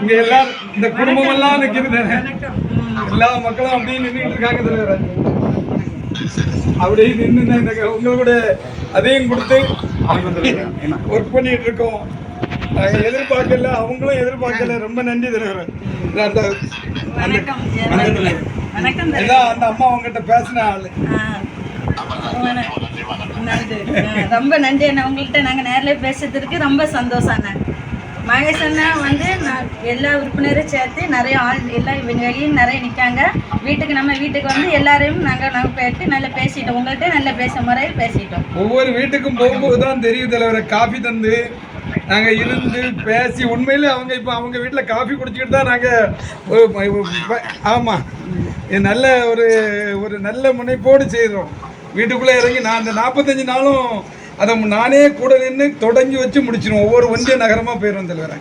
இங்க எல்லாம் இந்த குடும்பம் எல்லாம் நிக்கிறது எல்லா மக்களும் அப்படியே நின்றுட்டு இருக்காங்க தலைவர். அப்படியே நின்று இந்த உங்களோட அதையும் கொடுத்து ஒர்க் பண்ணிட்டு இருக்கோம். நாங்க எதிர்பார்க்கல அவங்களும் எதிர்பார்க்கல. ரொம்ப நன்றி தலைவர். அந்த அம்மா அவங்ககிட்ட பேசின ஆளு. ரொம்ப நன்றி அண்ணா. உங்கள்கிட்ட நாங்கள் நேரில் பேசுறதுக்கு ரொம்ப சந்தோஷம் அண்ணா. மகேஷ் அண்ணா வந்து நான் எல்லா உறுப்பினரும் சேர்த்து நிறைய ஆள் எல்லாம் இவங்க வெளியும் நிறைய நிற்காங்க வீட்டுக்கு நம்ம வீட்டுக்கு வந்து எல்லாரையும் நாங்கள் நாங்கள் போயிட்டு நல்லா பேசிட்டோம். உங்கள்கிட்ட நல்லா பேச முறையில் பேசிட்டோம். ஒவ்வொரு வீட்டுக்கும் போகும்போது தான் தெரியும் தலைவரை காஃபி தந்து நாங்கள் இருந்து பேசி உண்மையிலே அவங்க இப்போ அவங்க வீட்டில் காஃபி குடிச்சிக்கிட்டு தான் நாங்கள் ஆமாம் நல்ல ஒரு ஒரு நல்ல முனைப்போடு செய்கிறோம் வீட்டுக்குள்ளே இறங்கி நான் அந்த நாற்பத்தஞ்சு நாளும் அதை நானே கூட நின்று தொடங்கி வச்சு முடிச்சிருவோம் ஒவ்வொரு ஒன்றிய நகரமாக போயிடும் தலைவரை.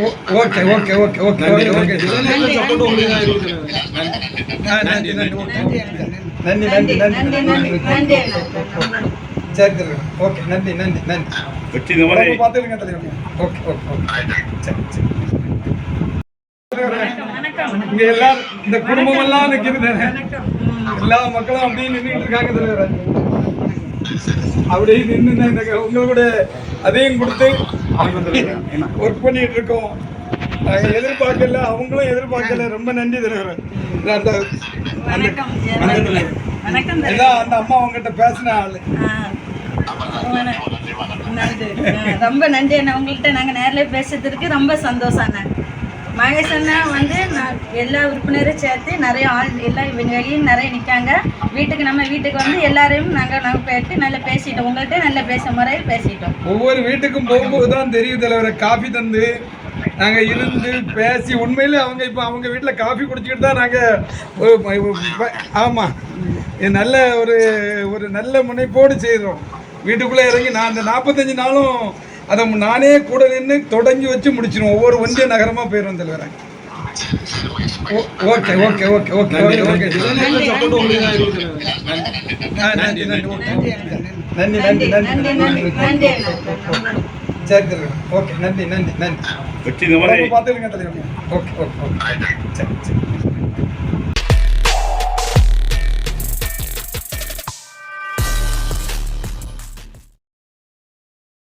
ஓ- okay okay okay okay okay okay. நன்றி நன்றி நன்றி. நன்றி நன்றி நன்றி. நன்றி அண்ணா சரி தலைவர் ஓகே நன்றி நன்றி நன்றி. பார்த்துக்கங்க தலைவர். Okay okay okay. சரி சரி. இங்க எல்லாம் இந்த குடும்பம் எல்லாம் நிக்கிறது எல்லா மக்களும் அப்படியே நின்றுட்டு இருக்காங்க தலைவர். அப்படியே நின்று உங்களோட அதையும் கொடுத்து ஒர்க் பண்ணிட்டு இருக்கோம் நாங்க எதிர்பார்க்கல அவங்களும் எதிர்பார்க்கல ரொம்ப நன்றி தலைவர். அந்த அந்த அம்மா அவங்ககிட்ட பேசின ஆளு ரொம்ப நன்றி அண்ணா உங்கள்கிட்ட நாங்கள் நேரில் பேசுறதுக்கு ரொம்ப சந்தோஷம் அண்ணா மகேஷ் அண்ணா வந்து நான் எல்லா உறுப்பினரும் சேர்த்து நிறைய ஆள் எல்லா வெளியும் நிறைய நிற்காங்க வீட்டுக்கு நம்ம வீட்டுக்கு வந்து எல்லாரையும் நாங்கள் நாங்கள் போயிட்டு நல்லா பேசிட்டோம். உங்கள்கிட்ட நல்லா பேச முறையில் பேசிட்டோம். ஒவ்வொரு வீட்டுக்கும் போகும்போது தான் தெரியும் தலைவரை காஃபி தந்து நாங்க இருந்து பேசி உண்மையிலே அவங்க இப்போ அவங்க வீட்டில் காஃபி குடிச்சிக்கிட்டு தான் நாங்கள் ஆமாம் நல்ல ஒரு ஒரு நல்ல முனைப்போடு செய்கிறோம் வீட்டுக்குள்ளே இறங்கி நான் அந்த நாற்பத்தஞ்சு நாளும் அதை நானே கூட நின்று தொடங்கி வச்சு முடிச்சிருவோம் ஒவ்வொரு ஒன்றிய நகரமாக போயிடும் தலைவரை. ஓ- okay okay okay okay okay okay. ஆ, நன்றி நன்றி நன்றி நன்றி. நன்றி சரி ஓகே நன்றி நன்றி நன்றி. தலைவர். Okay okay okay. சரி சரி.